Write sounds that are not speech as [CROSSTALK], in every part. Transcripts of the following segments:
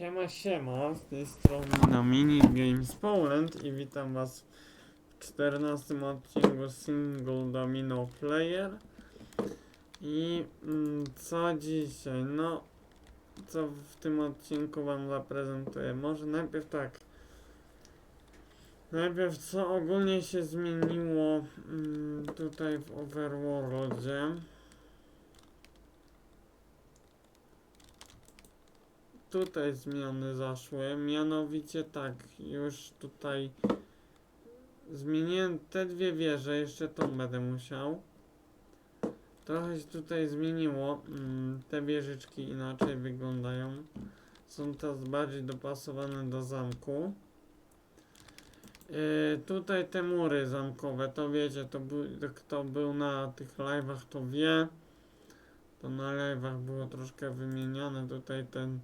Siema, siema, z tej strony na Mini Games Poland i witam was w 14 odcinku Single Domino Player. I mm, co dzisiaj, no co w tym odcinku wam zaprezentuję, może najpierw tak. Najpierw co ogólnie się zmieniło mm, tutaj w Overworldzie tutaj zmiany zaszły, mianowicie tak, już tutaj zmieniłem te dwie wieże, jeszcze tą będę musiał. Trochę się tutaj zmieniło, mm, te wieżyczki inaczej wyglądają. Są teraz bardziej dopasowane do zamku. Yy, tutaj te mury zamkowe, to wiecie, to kto był na tych live'ach to wie. To na live'ach było troszkę wymieniane, tutaj ten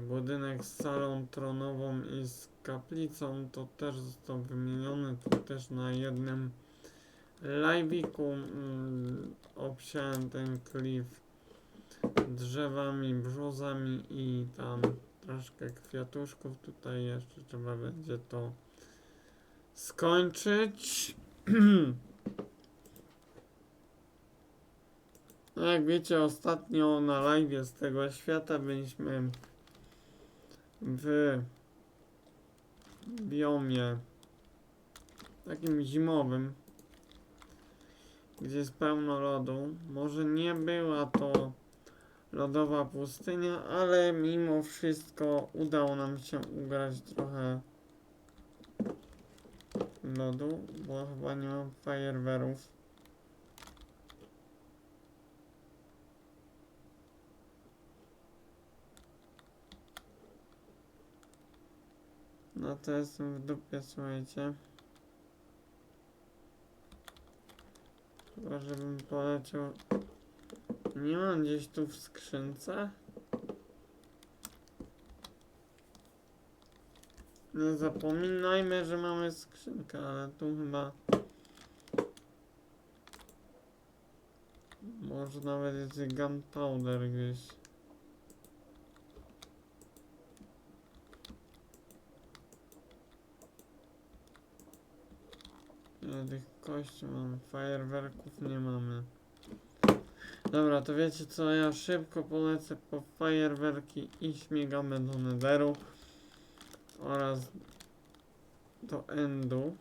budynek z salą tronową i z kaplicą to też został wymieniony to też na jednym live'iku mm, obsiałem ten klif drzewami, brzozami i tam troszkę kwiatuszków. Tutaj jeszcze trzeba będzie to skończyć. [CLEARS THROAT] No jak wiecie ostatnio na live z tego świata byliśmy w biomie takim zimowym, gdzie jest pełno lodu. Może nie była to lodowa pustynia, ale mimo wszystko udało nam się ugrać trochę lodu, bo chyba nie mam fajerwerów. No to jestem w dupie, słuchajcie. Chyba, żebym poleciał... Nie mam gdzieś tu w skrzynce? Nie zapominajmy, że mamy skrzynkę, ale tu chyba... Może nawet jest gunpowder gdzieś. Tych kości mamy? Fajerwerków nie mamy. Dobra, to wiecie co, ja szybko polecę po fajerwerki i śmigamy do Netheru oraz do Endu.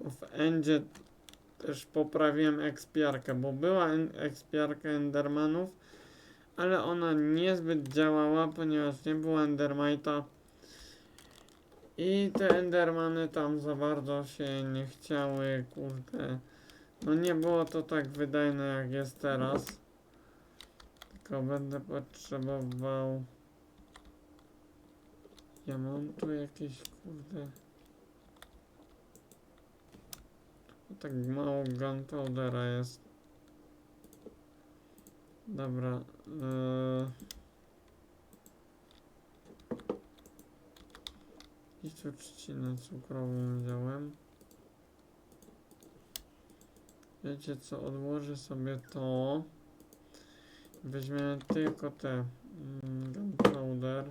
W Endzie też poprawiłem ekspiarkę, bo była ekspiarka Endermanów, ale ona niezbyt działała, ponieważ nie było Endermite'a. I te Endermany tam za bardzo się nie chciały, kurde. No nie było to tak wydajne jak jest teraz. Tylko będę potrzebował... Ja mam tu jakieś, kurde... Tak mało gunpowdera jest. Dobra. Yy... I tu trzcinę cukrową wziąłem. Wiecie co, odłożę sobie to. Weźmiemy tylko te mm, gunpowder.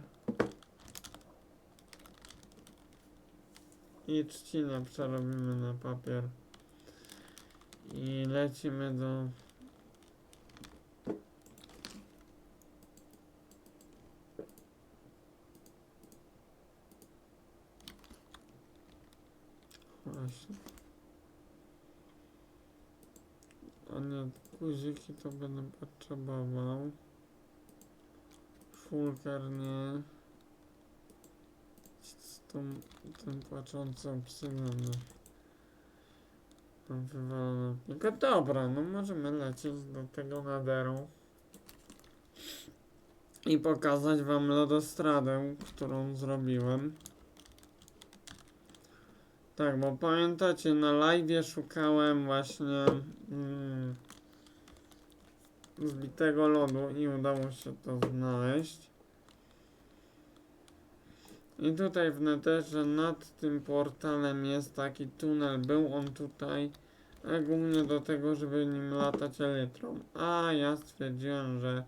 I trzcinę przerobimy na papier. I lecimy do... Właśnie. A nie, guziki to będę potrzebował. Fulker nie. Z tą, tym płaczącym psynem. no. Mam wywalone. Tylko dobra, no możemy lecieć do tego naderu. I pokazać wam lodostradę, którą zrobiłem. Tak, bo pamiętacie, na live szukałem właśnie mm, zbitego lodu i udało się to znaleźć. I tutaj w neterze nad tym portalem jest taki tunel, był on tutaj, głównie do tego, żeby nim latać elytrą. A ja stwierdziłem, że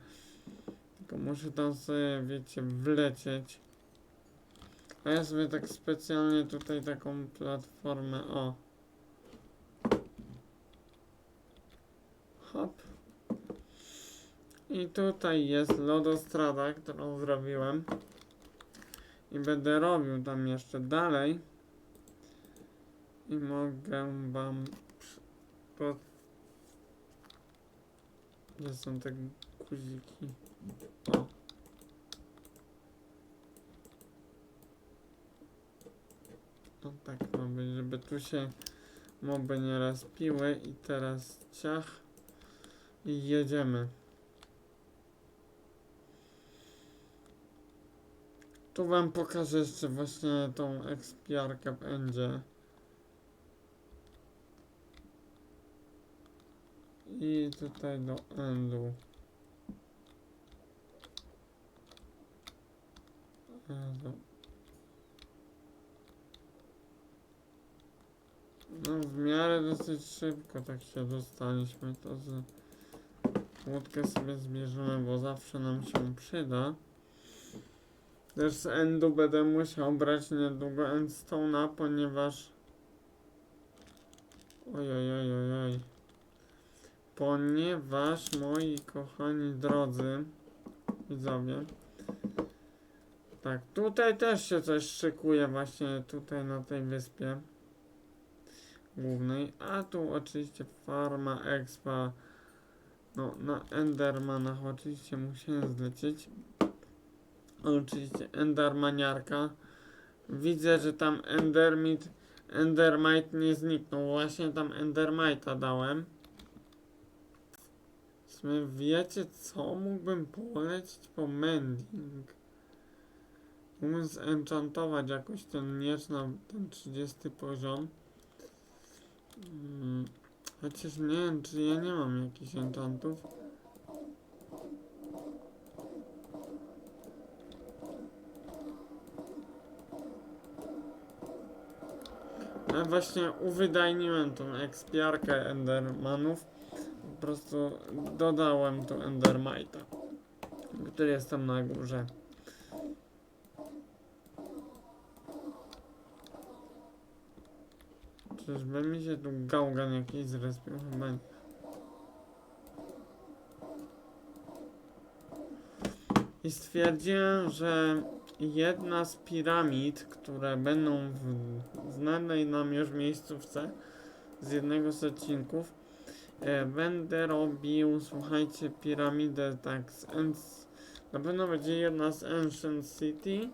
Tylko muszę tam sobie, wiecie, wlecieć. A ja sobie tak specjalnie tutaj taką platformę, o. Hop. I tutaj jest lodostrada, którą zrobiłem. I będę robił tam jeszcze dalej. I mogę wam po... Gdzie są te guziki? O. No tak ma być, żeby tu się moby nie rozpiły i teraz ciach i jedziemy. Tu wam pokażę jeszcze właśnie tą ekspiarkę w endzie. I tutaj do. Endu. No w miarę dosyć szybko tak się dostaliśmy, to z łódkę sobie zbierzemy, bo zawsze nam się przyda. Też z endu będę musiał brać niedługo endstone'a, ponieważ oj, oj, oj. Ponieważ moi kochani drodzy widzowie tak, tutaj też się coś szykuje właśnie tutaj na tej wyspie głównej, a tu oczywiście farma expa no na Endermanach oczywiście musiałem zlecieć oczywiście Endermaniarka. Widzę, że tam Endermit Endermite nie zniknął. Właśnie tam Endermite'a dałem. Sumie wiecie co? Mógłbym polecić po mending? Mógłbym zenchantować jakoś ten miecz na ten 30 poziom Mm, Chociaż nie wiem, czy ja nie mam jakichś enchantów. Ale właśnie uwydajniłem tą ekspiarkę Endermanów. Po prostu dodałem tu Endermite'a, który jest tam na górze. Czyżby mi się tu gałgan jakiś zrespił? Chyba nie. I stwierdziłem, że jedna z piramid, które będą w znanej nam już miejscówce z jednego z odcinków, e, będę robił, słuchajcie, piramidę tak z Ants... Na pewno będzie jedna z Ancient City.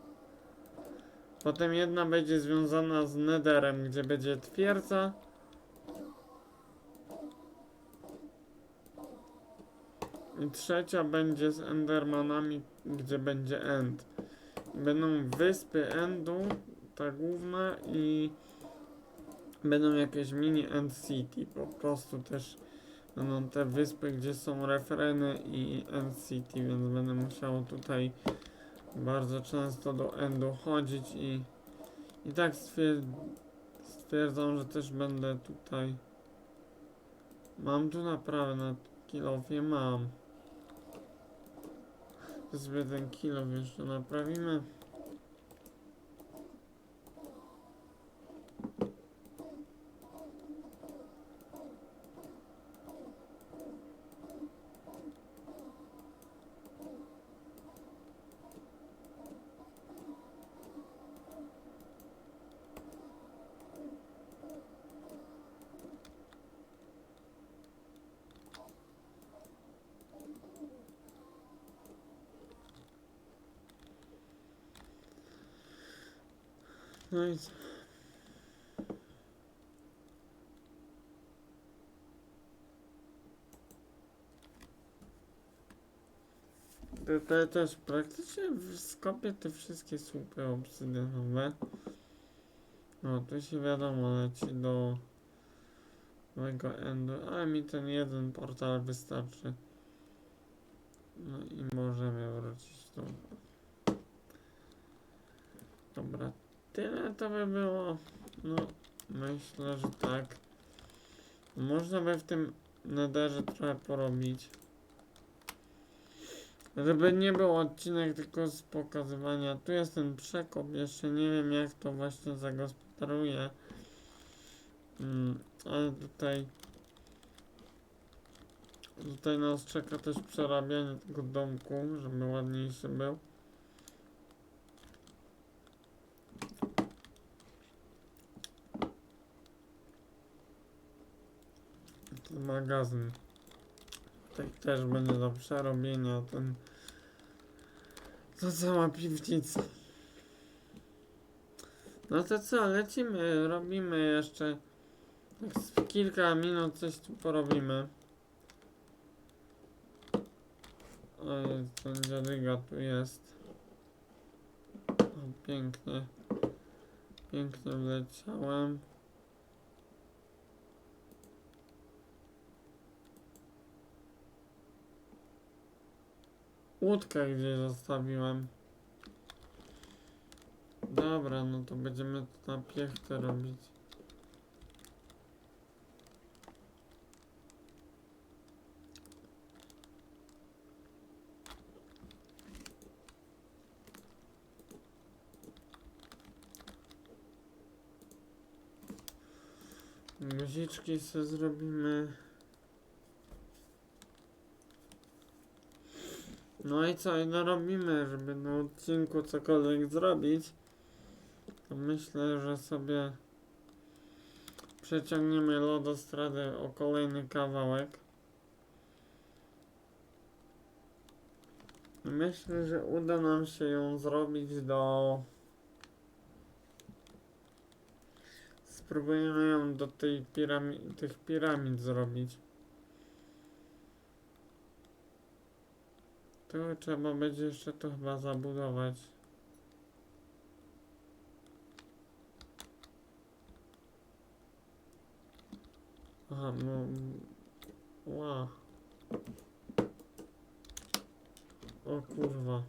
Potem jedna będzie związana z Netherem, gdzie będzie twierdza. I trzecia będzie z Endermanami, gdzie będzie End. Będą wyspy Endu, ta główna i będą jakieś mini End City. Po prostu też będą te wyspy, gdzie są refreny i End City, więc będę musiał tutaj bardzo często do endu chodzić i i tak stwier stwierdzam, że też będę tutaj. Mam tu naprawę na kilofie, mam. Sobie ten kilof jeszcze naprawimy no i co? Tutaj też praktycznie w skopie te wszystkie słupy obsydianowe. No, tu się wiadomo leci do mojego endu, ale mi ten jeden portal wystarczy. No i możemy wrócić tu. Dobra, tyle to by było. No, myślę, że tak. Można by w tym nederze trochę porobić. Żeby nie był odcinek tylko z pokazywania. Tu jest ten przekop, jeszcze nie wiem jak to właśnie zagospodaruję. Mm, ale tutaj tutaj nas czeka też przerabianie tego domku, żeby ładniejszy był. Magazyn. Tutaj też będzie do przerobienia ten to cała piwnica. No to co, lecimy, robimy jeszcze tak kilka minut coś tu porobimy. Oj, ten dziadyga tu jest. O, pięknie. Pięknie wleciałem. Łódkę gdzieś zostawiłem. Dobra, no to będziemy to na piechtę robić. Guziczki sobie zrobimy. No i co, i no robimy, żeby na odcinku cokolwiek zrobić. To myślę, że sobie przeciągniemy lodostradę o kolejny kawałek. Myślę, że uda nam się ją zrobić do... Spróbujemy ją do tej pirami- tych piramid zrobić. Tu trzeba będzie jeszcze to chyba zabudować. Aha, no... Ła. O kurwa.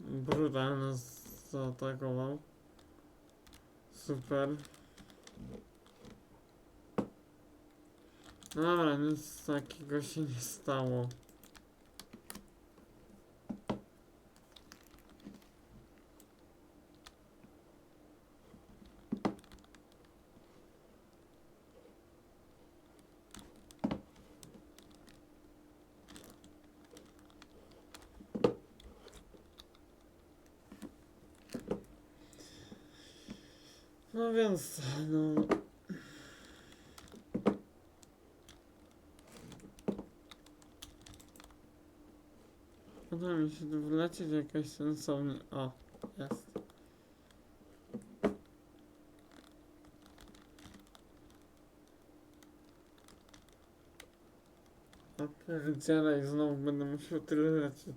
Brutal nas zaatakował. Super. Dobra, nic takiego się nie stało. No więc, no... Się tu wlecieć jakaś sensownie. O, jest. A pierdzielaj, znowu będę musiał tyle lecieć.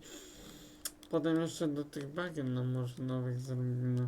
Potem jeszcze do tych bagien nam może nowych zrobimy.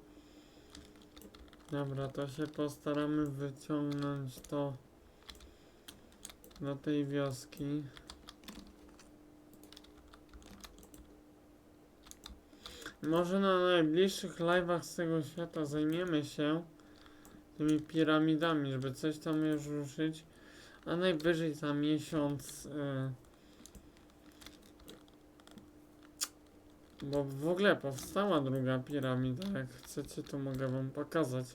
Dobra, to się postaramy wyciągnąć to do tej wioski. Może na najbliższych live'ach z tego świata zajmiemy się tymi piramidami, żeby coś tam już ruszyć. A najwyżej za miesiąc. y, Bo w ogóle powstała druga piramida. Jak chcecie, to mogę wam pokazać.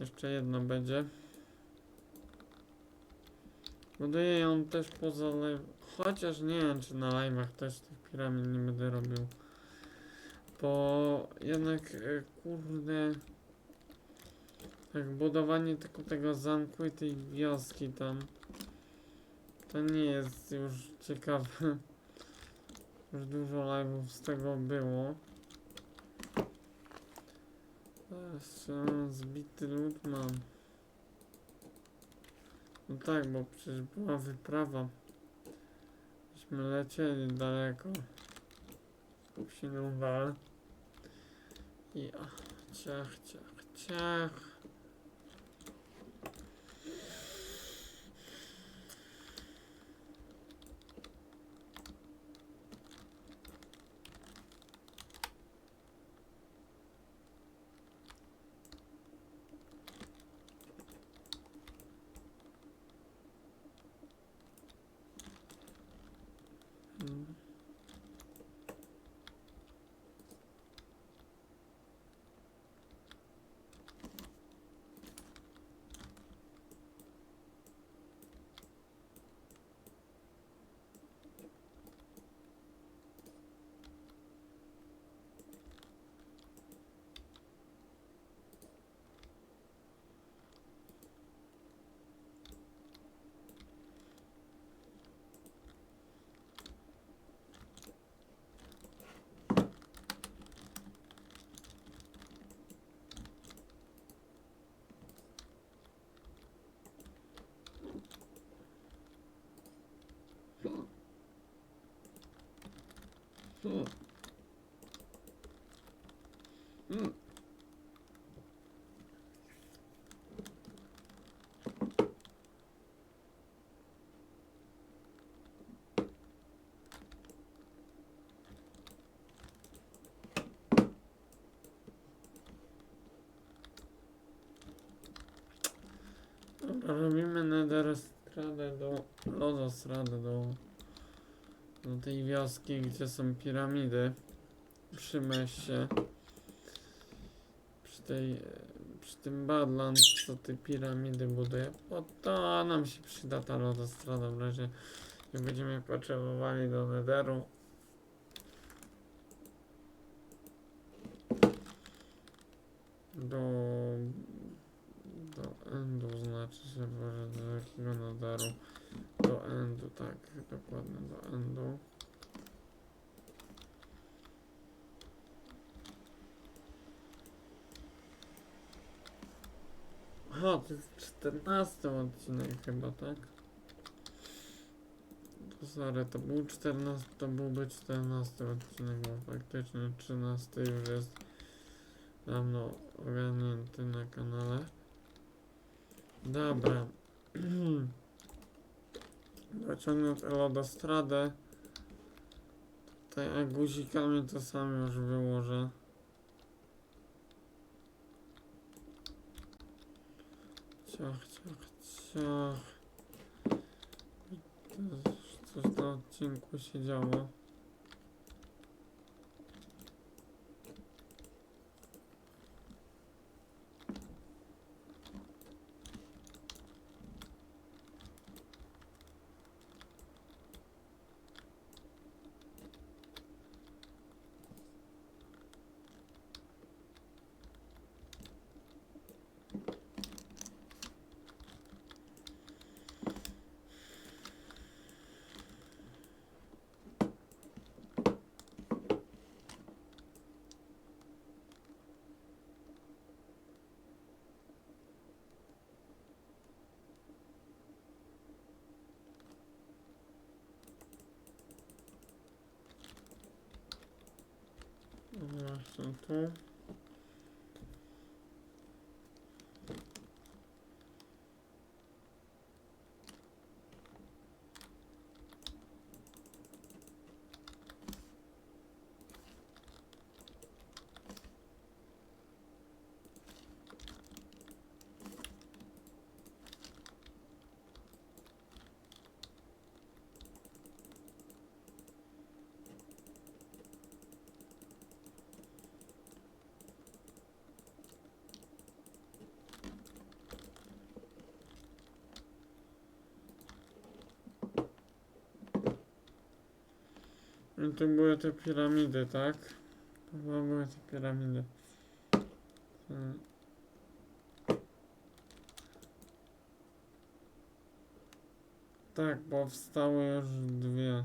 Jeszcze jedna będzie. Buduję ją też poza live. Chociaż nie wiem, czy na live'ach też tych piramid nie będę robił. Bo jednak, e, kurde. Tak, budowanie tylko tego zamku i tej wioski tam. To nie jest już ciekawe. Już dużo live'ów z tego było. Teraz e, zbity lód mam. No tak, bo przecież była wyprawa. Myśmy lecieli daleko. Pupsiną wal. I a, ciach, ciach, ciach. Mm. Hmm. Mm. Dobra, robimy netherstradę do lodostradę do do tej wioski, gdzie są piramidy. Przy meście przy tej przy tym Badlands, co te piramidy buduje bo to nam się przyda ta lodostrada w razie jak będziemy potrzebowali do netheru do do endu znaczy się boże do jakiego netheru do endu, tak, dokładnie do endu. Aha, to jest 14 odcinek chyba, tak? To sorry, to był 14, to byłby 14 odcinek, bo faktycznie 13 już jest dawno ogarnięty na kanale. Dobra. [CLEARS THROAT] Dociągnę tę lodostradę. Tutaj guzikami to sam już wyłożę. Ciach, ciach, ciach. Coś na odcinku się działo. Właśnie tu. I tu były te piramidy, tak? Chyba były te piramidy. Hmm. Tak, powstały już dwie.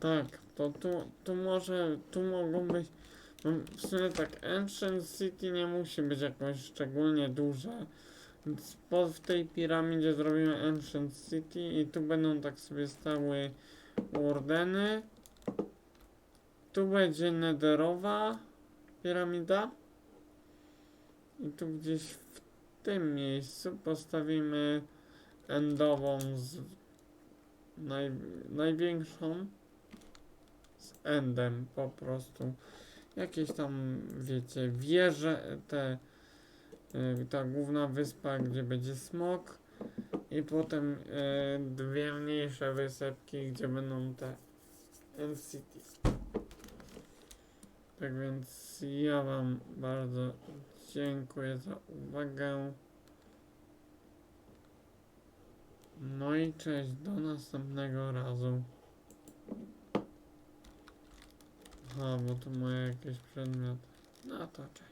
Tak, to tu, tu może, tu mogą być, no w sumie tak, Ancient City nie musi być jakoś szczególnie duże, więc po, w tej piramidzie zrobimy Ancient City i tu będą tak sobie stały Wardeny. Tu będzie Netherowa piramida. I tu gdzieś w tym miejscu postawimy endową z naj, największą z endem po prostu. Jakieś tam, wiecie, wieże, te, y, ta główna wyspa, gdzie będzie smok i potem y, dwie mniejsze wysepki, gdzie będą te NCT. Tak więc ja Wam bardzo dziękuję za uwagę. No i cześć, do następnego razu. Aha, bo to moje jakieś przedmioty. No to cześć.